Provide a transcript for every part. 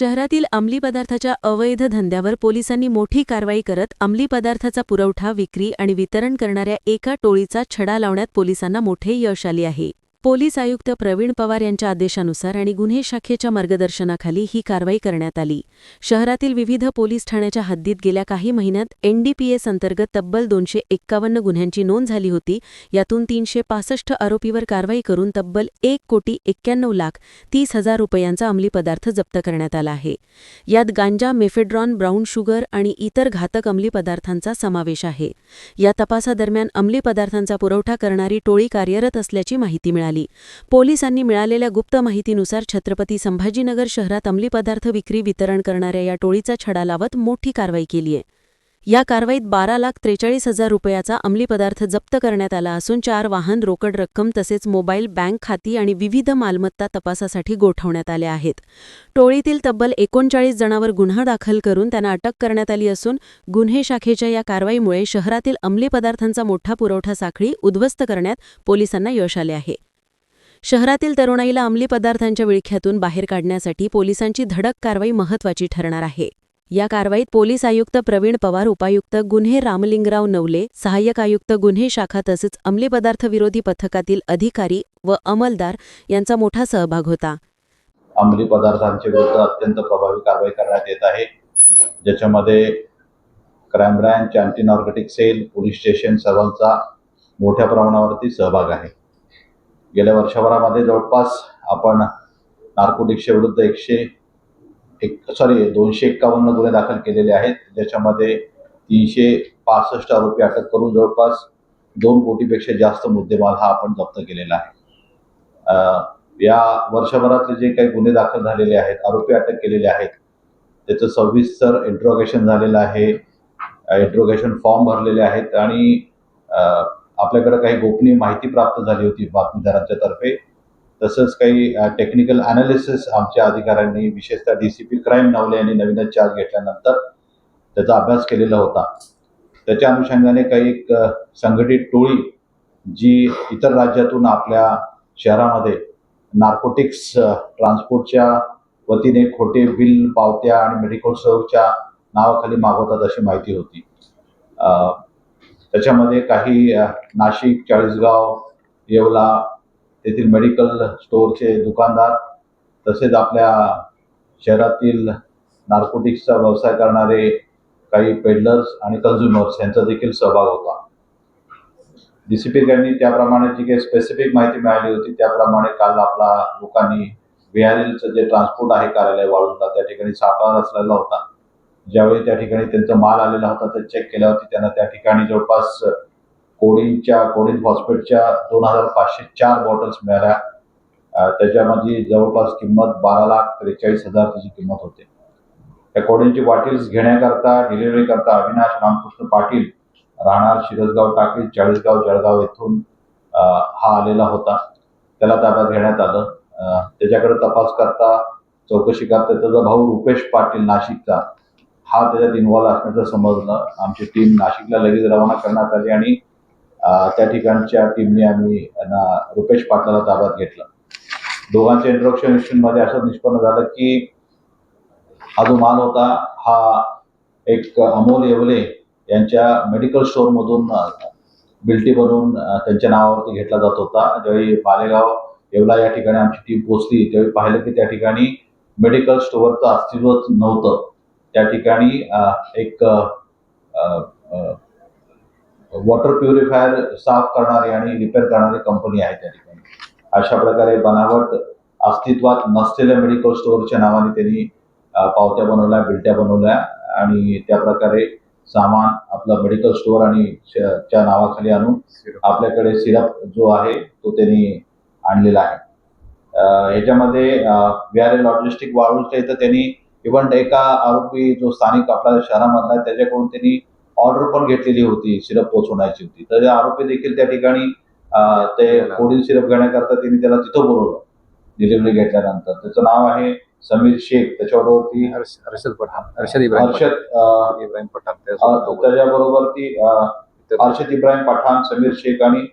शहरातील अंमली पदार्थाच्या अवैध धंद्यावर पोलिसांनी मोठी कारवाई करत अंमली पदार्थाचा पुरवठा विक्री आणि वितरण करणाऱ्या एका टोळीचा छडा लावण्यात पोलिसांना मोठे यश आले आहे. पोलीस आयुक्त प्रवीण पवार यांच्या आदेशानुसार आणि गुन्हे शाखेच्या मार्गदर्शनाखाली ही कारवाई करण्यात आली. शहरातील विविध पोलीस ठाण्याच्या हद्दीत गेल्या काही महिन्यात एनडीपीएस अंतर्गत तब्बल दोनशे एक्कावन्न गुन्ह्यांची नोंद झाली होती. यातून तीनशे पासष्ट आरोपीवर कारवाई करून तब्बल एक कोटी एक्क्याण्णव लाख तीस हजार रुपयांचा अंमली पदार्थ जप्त करण्यात आला आहे. यात गांजा मेफेड्रॉन ब्राऊन शुगर आणि इतर घातक अंमली पदार्थांचा समावेश आहे. या तपासादरम्यान अंमली पदार्थांचा पुरवठा करणारी टोळी कार्यरत असल्याची माहिती मिळाली. पोलिसांनी मिळालेल्या गुप्त माहितीनुसार छत्रपती संभाजीनगर शहरात अंमली पदार्थ विक्री वितरण करणाऱ्या या टोळीचा छडा लावत मोठी कारवाई केलीय या कारवाईत बारा लाख त्रेचाळीस हजार रुपयाचा अंमली पदार्थ जप्त करण्यात आला असून चार वाहन रोकड रक्कम तसेच मोबाईल बँक खाती आणि विविध मालमत्ता तपासासाठी गोठवण्यात आल्या आहेत. टोळीतील तब्बल एकोणचाळीस जणांवर गुन्हा दाखल करून त्यांना अटक करण्यात आली असून गुन्हे शाखेच्या या कारवाईमुळे शहरातील अंमली पदार्थांचा मोठा पुरवठा साखळी उद्ध्वस्त करण्यात पोलिसांना यश आले आहे. शहरातील तरुणाईला अंमली पदार्थांच्या विळख्यातून बाहेर काढण्यासाठी पोलिसांची धडक कारवाई महत्वाची ठरणार आहे. या कारवाईत पोलीस आयुक्त प्रवीण पवार उपायुक्त गुन्हे रामलिंगराव नवले सहाय्यक आयुक्त गुन्हे शाखा तसंच अंमली पदार्थ विरोधी पथकातील अधिकारी व अंमलदार यांचा मोठा सहभाग होता. अंमली पदार्थांच्या विरुद्ध अत्यंत प्रभावी कारवाई करण्यात येत आहे. ज्याच्यामध्ये crime branch anti narcotic cell police station सर्वांचा मोठ्या प्रमाणावरती सहभाग आहे. गेल्या वर्षभरामध्ये जवळपास आपण नार्कोटिक्सच्या विरुद्ध एकशे एक सॉरी दोनशे एक्कावन्न गुन्हे दाखल केलेले आहेत. ज्याच्यामध्ये तीनशे पासष्ट आरोपी अटक करून जवळपास दोन कोटीपेक्षा जास्त मुद्देमाल हा आपण जप्त केलेला आहे. या वर्षभरातले जे काही गुन्हे दाखल झालेले आहेत आरोपी अटक केलेले आहेत त्याचं सविस्तर इंट्रोगेशन झालेलं आहे. इंट्रोगेशन फॉर्म भरलेले आहेत आणि आपल्याकडे काही गोपनीय माहिती प्राप्त झाली होती बातमीदारांच्या तर्फे तसंच काही टेक्निकल अनालिसिस आमच्या अधिकाऱ्यांनी विशेषतः D C P crime Navale यांनी नवीनच चार्ज घेतल्यानंतर त्याचा अभ्यास केलेला होता. त्याच्या अनुषंगाने काही एक संघटित टोळी जी इतर राज्यातून आपल्या शहरामध्ये नार्कोटिक्स ट्रान्सपोर्टच्या वतीने खोटे बिल पावत्या आणि मेडिकल स्टोअरच्या नावाखाली मागवतात अशी माहिती होती. त्याच्यामध्ये काही नाशिक चाळीसगाव येवला तेथील मेडिकल स्टोअरचे दुकानदार तसेच आपल्या शहरातील नार्कोटिक्सचा व्यवसाय करणारे काही पेडलर्स आणि कन्झ्युमर्स यांचा देखील सहभाग होता. डी सी पी यांनी त्याप्रमाणे जी काही स्पेसिफिक माहिती मिळाली होती त्याप्रमाणे काल आपला लोकांनी बिहारीलचं जे ट्रान्सपोर्ट आहे कार्यालय वाळूंला त्या ठिकाणी सापळा रचलेला होता. ज्यावेळी त्या ठिकाणी त्यांचा माल आलेला होता ते चेक केल्यावरती त्यांना त्या ठिकाणी जवळपास कोडिनच्या कोडिन फॉस्फेटच्या दोन हजार पाचशे चार बॉटल्स मिळाल्या. त्याच्यामध्ये जवळपास किंमत बारा लाख त्रेचाळीस हजार त्याची किंमत होते. त्या कोडिनची बॉटल्स घेण्याकरता डिलिव्हरी करता अविनाश रामकृष्ण पाटील राहणार शिरसगाव टाकळी चाळीसगाव जळगाव येथून हा आलेला होता. त्याला ताब्यात घेण्यात आलं. त्याच्याकडे तपास करता चौकशी करता त्याचा भाऊ रुपेश पाटील नाशिकचा. हा त्याच्यात इन्व्हॉल्व असण्याचं समजलं आमची टीम नाशिकला लगेच रवाना करण्यात आली आणि त्या ठिकाणच्या टीमने आम्ही यांना रुपेश पाटलाला ताब्यात घेतलं. दोघांच्या इंट्रोडक्शनमध्ये असं निष्पन्न झालं की हा जो माल होता हा एक अमोल येवले यांच्या मेडिकल स्टोअरमधून बिल्टी बनवून त्यांच्या नावावरती घेतला जात होता. ज्यावेळी मालेगाव येवला या ठिकाणी आमची टीम पोहोचली त्यावेळी पाहिलं की त्या ठिकाणी मेडिकल स्टोअरचं अस्तित्वच नव्हतं. त्या ठिकाणी एक वॉटर प्युरिफायर साफ करणारी आणि रिपेअर करणारी कंपनी आहे त्या ठिकाणी. अशा प्रकारे बनावट अस्तित्वात नसलेल्या मेडिकल स्टोअरच्या नावाने त्यांनी पावत्या बनवल्या बिलट्या बनवल्या आणि त्या प्रकारे सामान आपलं मेडिकल स्टोअर आणि च्या नावाखाली आणून आपल्याकडे सिरप जो आहे तो त्यांनी आणलेला आहे. ह्याच्यामध्ये व्ही लॉजिस्टिक वाळूच्या इथं त्यांनी इव्हन एका आरोपी जो स्थानिक आपल्या शहरामधला आहे त्याच्याकडून त्यांनी ऑर्डर पण घेतलेली होती सिरप पोचवण्याची होती. तर ते आरोपी देखील त्या ठिकाणी ते कोडिन सिरप घेण्याकरता त्यांनी त्याला तिथं बोलवलं. डिलिव्हरी घेतल्यानंतर. त्याचं नाव आहे समीर शेख. त्याच्याबरोबरती हर्ष हर्षद पठाण हर्षद इब्राहिम हर्षद इब्राहिम पठाण. त्याच्याबरोबर ती अर्शद इब्राहिम पठाण समीर शेख आणि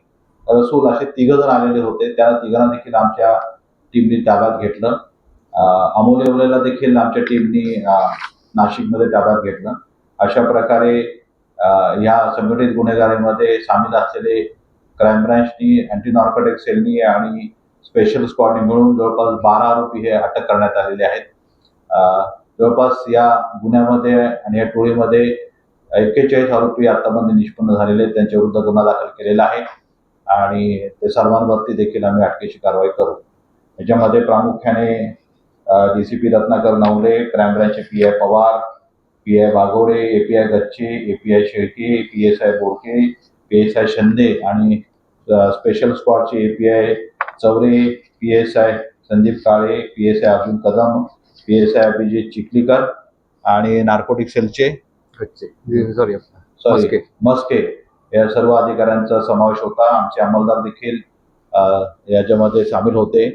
रसूल असे तिघ जण आलेले होते. त्या तिघांना देखील आमच्या टीमने ताब्यात घेतलं. अमोल येवलेला देखील आमच्या टीमनी नाशिकमध्ये ताब्यात घेतलं. अशा प्रकारे या संघटित गुन्हेगारीमध्ये सामील असलेले क्राईम ब्रँचनी अँटी नॉर्कोटिक सेलनी आणि स्पेशल स्क्वॉडनी मिळून जवळपास बारा आरोपी हे अटक करण्यात आलेले आहेत. जवळपास या गुन्ह्यामध्ये आणि या टोळीमध्ये एक्केचाळीस आरोपी आतापर्यंत निष्पन्न झालेले आहेत. त्यांच्या विरुद्ध गुन्हा दाखल केलेला आहे. आणि ते सर्वांवरती देखील आम्ही अटकेची कारवाई करू. याच्यामध्ये प्रामुख्याने D C P Ratnakar Navale crime ब्रँचचे P I Pawar P I Waghore A P I Gachche A P I Shelke P S I Borke P S I Shinde आणि special स्क्वॉडचे A P I Chaure P S I Sandeep Kale P S I Arjun Kadam P S I Abhijit Chikhlikar आणि narcotic सेलचे sorry sorry Maske. Maske. या सर्व अधिकाऱ्यांचा समावेश होता. आमचे अंमलदार देखील याच्यामध्ये सामील होते.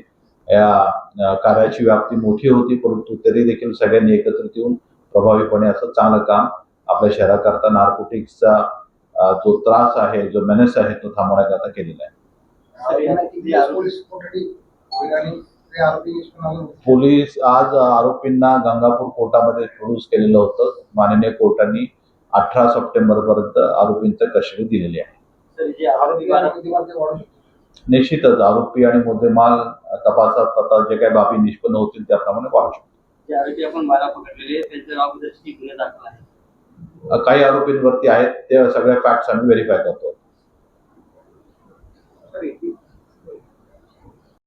या कार्याची व्याप्ती मोठी होती परंतु तरी देखील सगळ्यांनी एकत्रित येऊन प्रभावीपणे असं चांगलं काम आपल्या शहराकरता नार्कोटिक्सचा जो त्रास आहे जो मेनेस आहे तो थांबवण्याकरता केलेला आहे. पोलीस आज आरोपींना गंगापूर कोर्टामध्ये प्रोड्यूस केलेलं होतं. माननीय कोर्टाने अठरा सप्टेंबर पर्यंत आरोपींचं कस्टडी दिलेली आहे. निश्चितच आरोपी आणि मुद्देमाल तपासात आता जे काही बाबी निष्पन्न होतील त्याप्रमाणे वाढू शकतो. आरोपी आपण बारा पकडलेले आहेत, त्यांच्या नावाबद्दल गुन्हे दाखल आहे काही आरोपींवरती आहेत ते सगळ्या फॅक्ट्स आम्ही व्हेरीफाय करतो.